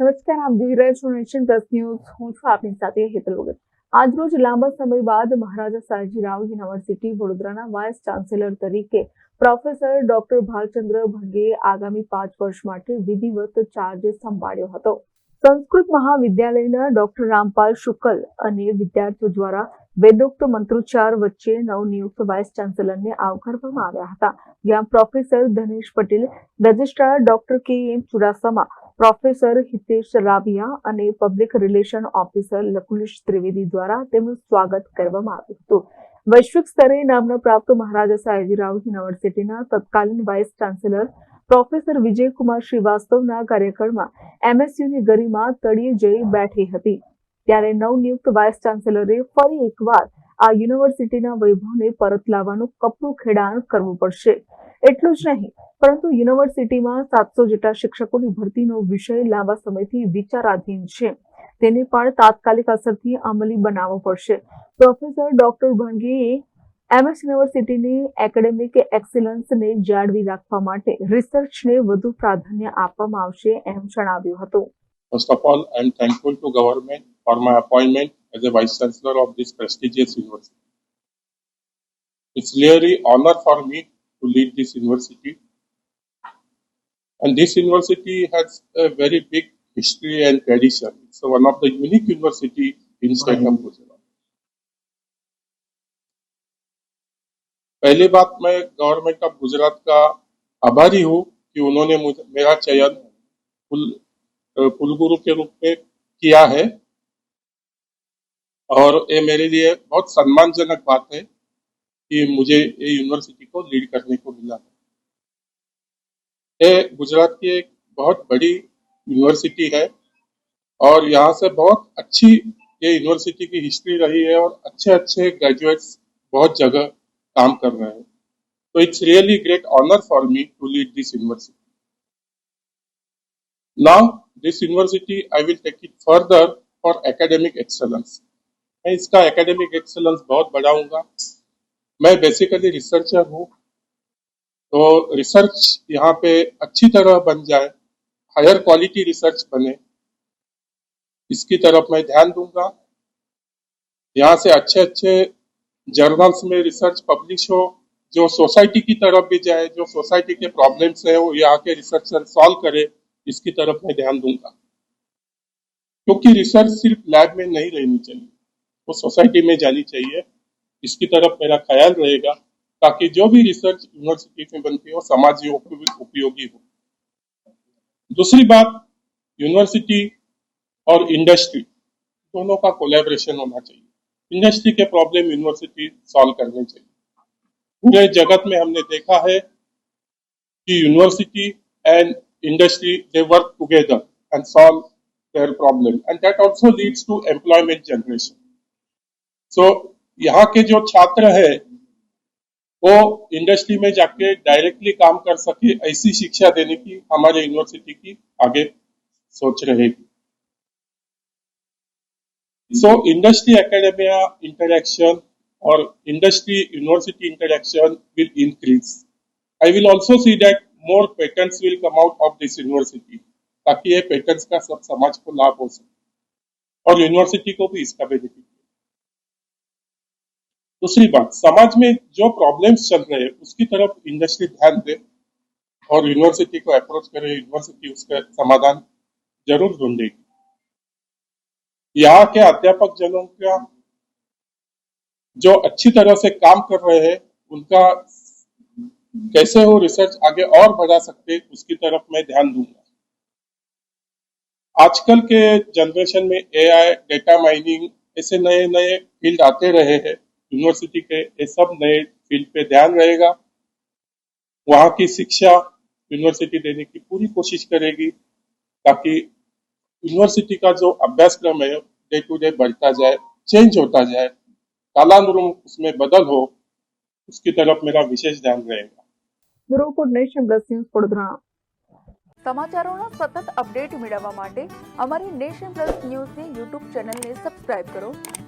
નમસ્કાર આપ જોઈ રહ્યા છો નેશન પ્લસ ન્યૂઝ હું છું આપની સાથે હેતલ વગર આજરોજ લાંબા સમય બાદ મહારાજા સયાજીરાવ યુનિવર્સિટી વડોદરાના વાઇસ ચાન્સેલર તરીકે પ્રોફેસર ડોક્ટર ભાલચંદ્ર ભંગેએ આગામી પાંચ વર્ષ માટે વિધિવત ચાર્જ સંભાળ્યો હતો સંસ્કૃત મહાવિદ્યાલયના ડોક્ટર રામપાલ શુકલ અને વિદ્યાર્થીઓ દ્વારા વેદોક્ત મંત્રોચ્ચાર વચ્ચે નવનિયુક્ત વાઇસ ચાન્સેલરને આવકારવામાં આવ્યા હતા જ્યાં professor Dhanesh Patel registrar doctor K M Chudasama professor Hitesh Raviya અને public relation officer Lakulish Trivedi દ્વારા તેમનું સ્વાગત કરવામાં આવ્યું હતું. વૈશ્વિક સ્તરે નામના પ્રાપ્ત મહારાજા સયાજીરાવ યુનિવર્સિટીના તત્કાલીન વાઇસ ચાન્સેલર પ્રોફેસર વિજયકુમાર શ્રીવાસ્તવના કાર્યક્રમમાં એમએસયુની ગરિમા તળિયે જઈ બેઠી હતી. ત્યારે નવનિયુક્ત વાઇસ ચાન્સેલરે ફરી એકવાર આ યુનિવર્સિટીના વૈભવને પરત લાવવાનું કપરું ખેડાણ કરવું પડશે. એટલું જ નહીં પરંતુ યુનિવર્સિટીમાં સાતસો જેટલા શિક્ષકોની ભરતીનો વિષય લાંબા સમયથી વિચારાધીન છે તેને પણ તાત્કાલિક અસરથી અમલી બનાવવો પડશે પ્રોફેસર ડોક્ટર ભંગીએ એમએસ યુનિવર્સિટીની એકેડેમિક એક્સેલન્સને જાળવી રાખવા માટે રિસર્ચને વધુ પ્રાધાન્ય આપવામાં આવશે એમ જણાવ્યું હતું First of all, I am thankful to government for my appointment as a Vice Chancellor of this prestigious university. It's really honor for me to lead this university. And this university has a very big history and tradition. It's one of the unique university in state of Gujarat. पहली बात मैं government of Gujarat का आभारी हूँ कि उन्होंने मुझे मेरा चयन कुल अ, कुलगुरु के रूप में किया है और ये मेरे लिए बहुत सम्मानजनक बात है कि मुझे ये यूनिवर्सिटी को लीड करने को मिला है ये गुजरात की एक बहुत बड़ी यूनिवर्सिटी है और यहाँ से बहुत अच्छी ये यूनिवर्सिटी की हिस्ट्री रही है और अच्छे अच्छे ग्रेजुएट्स बहुत जगह काम कर रहे हैं। तो it's really great honour for me to lead this university Now, this university I will take it further for academic excellence. मैं इसका एकेडमिक एक्सेलेंस बहुत बढ़ाऊँगा। मैं बेसिकली रिसर्चर हूँ। तो रिसर्च यहाँ पे अच्छी तरह बन जाए हायर क्वालिटी रिसर्च बने। इसकी तरफ़ मैं ध्यान दूँगा। यहाँ से अच्छे अच्छे जर्नल्स में रिसर्च पब्लिश हो, जो सोसाइटी की तरफ़ भी जाए, जो सोसाइटी के प्रॉब्लम्स है, वो यहाँ के रिसर्चर सॉल्व करे, इसकी तरफ़ मैं ध्यान दूँगा। क्योंकि रिसर्च सिर्फ़ लैब में नहीं रहनी चाहिए, वो सोसाइटी में जानी चाहिए। इसकी तरफ़ मेरा ख्याल रहेगा। ताकि जो भी रिसर्च यूनिवर्सिटी में बनती हो समाज उपयोगी हो। दूसरी बात यूनिवर्सिटी और इंडस्ट्री दोनों का कोलेबोरेशन होना चाहिए। इंडस्ट्री के प्रॉब्लम यूनिवर्सिटी सॉल्व करने चाहिए। पूरे जगत में हमने देखा है कि university and industry they work together and solve their problem, and that also leads to employment generation. So, यहाँ के जो छात्र है वो इंडस्ट्री में जाके डायरेक्टली काम कर सके, ऐसी शिक्षा देने की, हमारे यूनिवर्सिटी की आगे सोच रहेगी। सो इंडस्ट्री एकेडमिया इंटरेक्शन और industry university interaction will increase. I will also see that more patents will come out of this university, ताकि ये patents का सब समाज को लाभ हो सके। और यूनिवर्सिटी को भी इसका बेनिफिट दूसरी बात, समाज में जो प्रॉब्लम्स चल रहे हैं, उसकी तरफ़ इंडस्ट्री ध्यान दे और यूनिवर्सिटी को अप्रोच करे यूनिवर्सिटी उसका समाधान ज़रूर ढूंढेगी यहाँ के अध्यापक जनों का जो अच्छी तरह से काम कर रहे हैं, उनका कैसे वो रिसर्च आगे और बढ़ा सकते उसकी तरफ़ मैं ध्यान दूँगा। आजकल के जनरेशन में एआई डेटा माइनिंग ऐसे नए नए फ़ील्ड आते रहे हैं। यूनिवर्सिटी के ये सब नए फील्ड पे ध्यान रहेगा वहाँ की शिक्षा यूनिवर्सिटी देने की पूरी कोशिश करेगी ताकि यूनिवर्सिटी का जो अभ्यासक्रम है डे टू डे बढ़ता जाए चेंज होता जाए कालानुरूप उसमें बदल हो उसकी तरफ मेरा विशेष ध्यान रहेगा bureau report nation plus news Vadodara સમાચારોના સતત અપડેટ મેળવવા માટે અમારી નેશન પ્લસ ન્યૂઝની યુટ્યુબ ચેનલને સબસ્ક્રાઇબ કરો